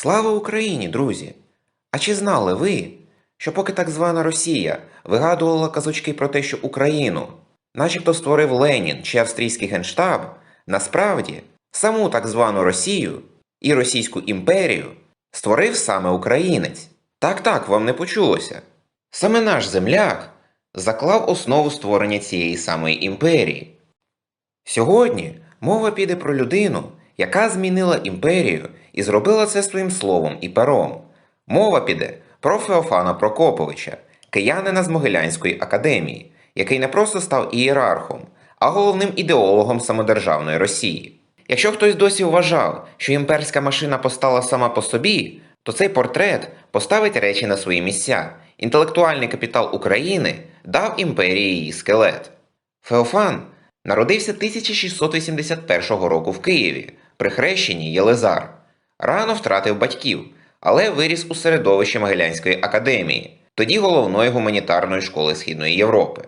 Слава Україні, друзі! А чи знали ви, що поки так звана Росія вигадувала казочки про те, що Україну, начебто створив Ленін чи австрійський генштаб, насправді саму так звану Росію і Російську імперію створив саме українець? Так, так, вам не почулося. Саме наш земляк заклав основу створення цієї самої імперії. Сьогодні мова піде про людину, яка змінила імперію і зробила це своїм словом і пером. Мова піде про Феофана Прокоповича, киянина з Могилянської академії, який не просто став ієрархом, а головним ідеологом самодержавної Росії. Якщо хтось досі вважав, що імперська машина постала сама по собі, то цей портрет поставить речі на свої місця. Інтелектуальний капітал України дав імперії її скелет. Феофан народився 1681 року в Києві при хрещенні Єлизар. Рано втратив батьків, але виріс у середовищі Могилянської академії, тоді головної гуманітарної школи Східної Європи.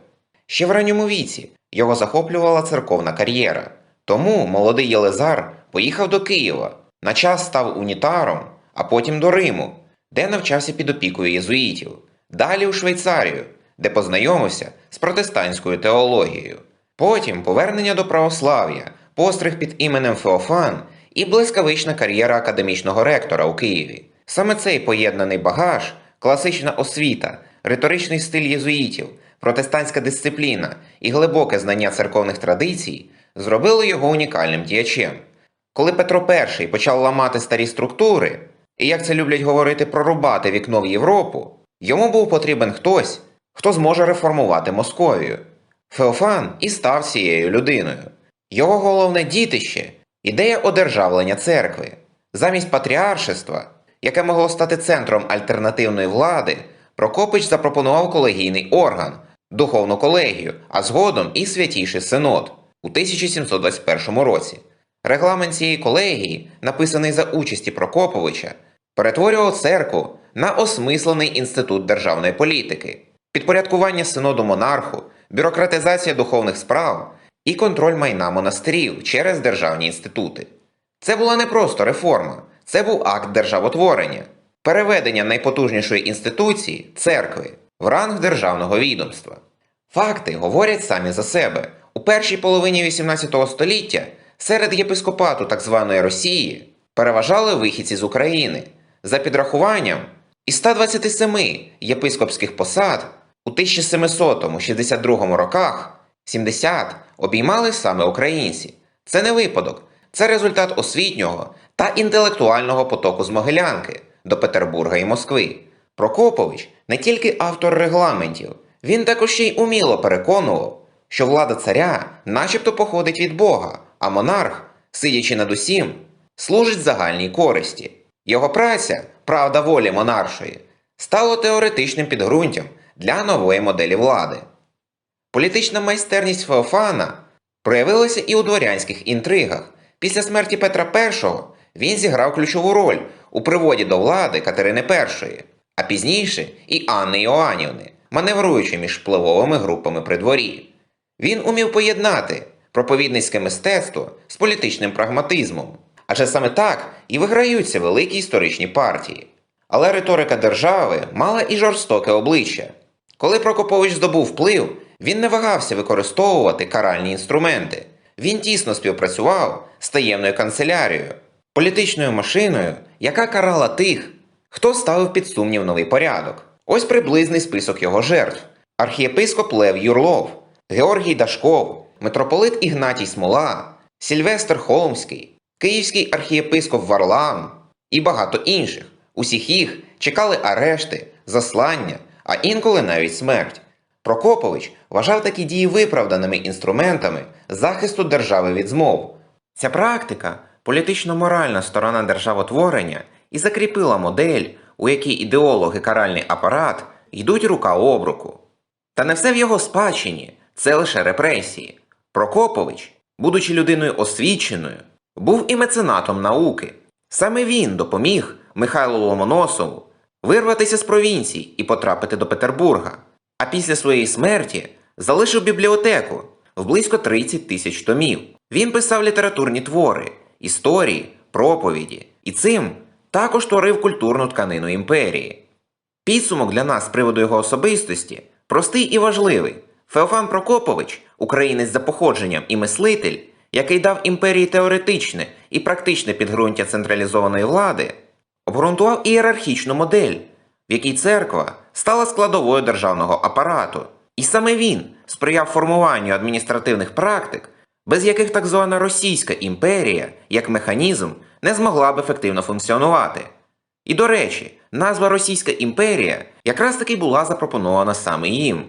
Ще в ранньому віці його захоплювала церковна кар'єра, тому молодий Єлизар поїхав до Києва, на час став унітаром, а потім до Риму, де навчався під опікою єзуїтів, далі у Швейцарію, де познайомився з протестантською теологією. Потім повернення до православ'я, постриг під іменем Феофан і блискавична кар'єра академічного ректора у Києві. Саме цей поєднаний багаж, класична освіта, риторичний стиль єзуїтів, протестантська дисципліна і глибоке знання церковних традицій зробили його унікальним діячем. Коли Петро І почав ламати старі структури, і як це люблять говорити, прорубати вікно в Європу, йому був потрібен хтось, хто зможе реформувати Московію. Феофан і став цією людиною. Його головне дітище ідея одержавлення церкви. Замість патріаршества, яке могло стати центром альтернативної влади, Прокопич запропонував колегійний орган, духовну колегію, а згодом і святіший синод у 1721 році. Регламент цієї колегії, написаний за участі Прокоповича, перетворював церкву на осмислений інститут державної політики, підпорядкування синоду монарху, бюрократизація духовних справ і контроль майна монастирів через державні інститути. Це була не просто реформа, це був акт державотворення, переведення найпотужнішої інституції церкви в ранг державного відомства. Факти говорять самі за себе. У першій половині XVIII століття серед єпископату так званої Росії переважали вихідці з України. За підрахуванням, із 127 єпископських посад у 1700-62 роках 70 обіймали саме українці. Це не випадок, це результат освітнього та інтелектуального потоку з Могилянки до Петербурга і Москви. Прокопович не тільки автор регламентів, він також ще й уміло переконував, що влада царя начебто походить від Бога, а монарх, сидячи над усім, служить загальній користі. Його праця, правда волі монаршої, стало теоретичним підґрунтям для нової моделі влади. Політична майстерність Феофана проявилася і у дворянських інтригах. Після смерті Петра І він зіграв ключову роль у приводі до влади Катерини І, а пізніше і Анни Іоанівни, маневруючи між впливовими групами при дворі. Він умів поєднати проповідницьке мистецтво з політичним прагматизмом, адже саме так і виграються великі історичні партії. Але риторика держави мала і жорстоке обличчя. Коли Прокопович здобув вплив, він не вагався використовувати каральні інструменти. Він тісно співпрацював з таємною канцелярією, політичною машиною, яка карала тих, хто ставив під сумнів новий порядок. Ось приблизний список його жертв: архієпископ Лев Юрлов, Георгій Дашков, митрополит Ігнатій Смола, Сільвестр Холмський, київський архієпископ Варлам і багато інших. Усіх їх чекали арешти, заслання, а інколи навіть смерть. Прокопович вважав такі дії виправданими інструментами захисту держави від змов. Ця практика, політично-моральна сторона державотворення, і закріпила модель, у якій ідеологи каральний апарат йдуть рука об руку. Та не все в його спадщині, це лише репресії. Прокопович, будучи людиною освіченою, був і меценатом науки. Саме він допоміг Михайлу Ломоносову вирватися з провінцій і потрапити до Петербурга, а після своєї смерті залишив бібліотеку в близько 30 тисяч томів. Він писав літературні твори, історії, проповіді і цим також творив культурну тканину імперії. Підсумок для нас з приводу його особистості простий і важливий. Феофан Прокопович, українець за походженням і мислитель, який дав імперії теоретичне і практичне підґрунтя централізованої влади, обґрунтував ієрархічну модель, в якій церква стала складовою державного апарату. І саме він сприяв формуванню адміністративних практик, без яких так звана Російська імперія, як механізм, не змогла б ефективно функціонувати. І до речі, назва Російська імперія якраз таки була запропонована саме їм.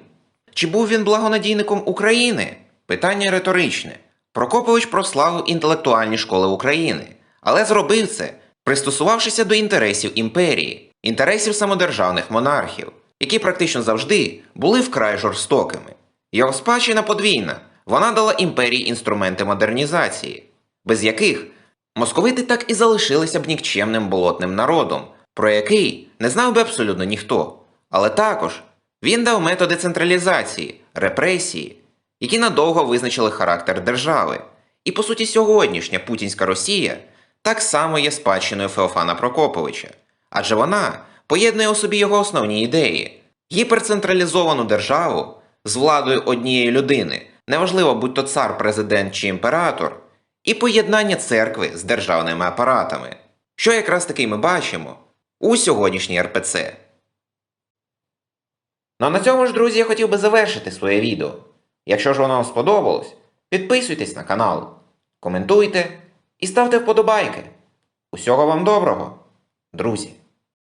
Чи був він благонадійником України? Питання риторичне. Прокопович прославив інтелектуальні школи України, але зробив це, пристосувавшися до інтересів імперії, інтересів самодержавних монархів, які практично завжди були вкрай жорстокими. Його спадщина подвійна, вона дала імперії інструменти модернізації, без яких московити так і залишилися б нікчемним болотним народом, про який не знав би абсолютно ніхто. Але також він дав методи централізації, репресії, які надовго визначили характер держави. І по суті сьогоднішня путінська Росія так само є спадщиною Феофана Прокоповича, адже вона поєднує у собі його основні ідеї: гіперцентралізовану державу з владою однієї людини, неважливо будь то цар, президент чи імператор, і поєднання церкви з державними апаратами, що якраз таки ми бачимо у сьогоднішній РПЦ. Ну а на цьому ж, друзі, я хотів би завершити своє відео. Якщо ж воно вам сподобалось, підписуйтесь на канал, коментуйте і ставте вподобайки. Усього вам доброго, друзі!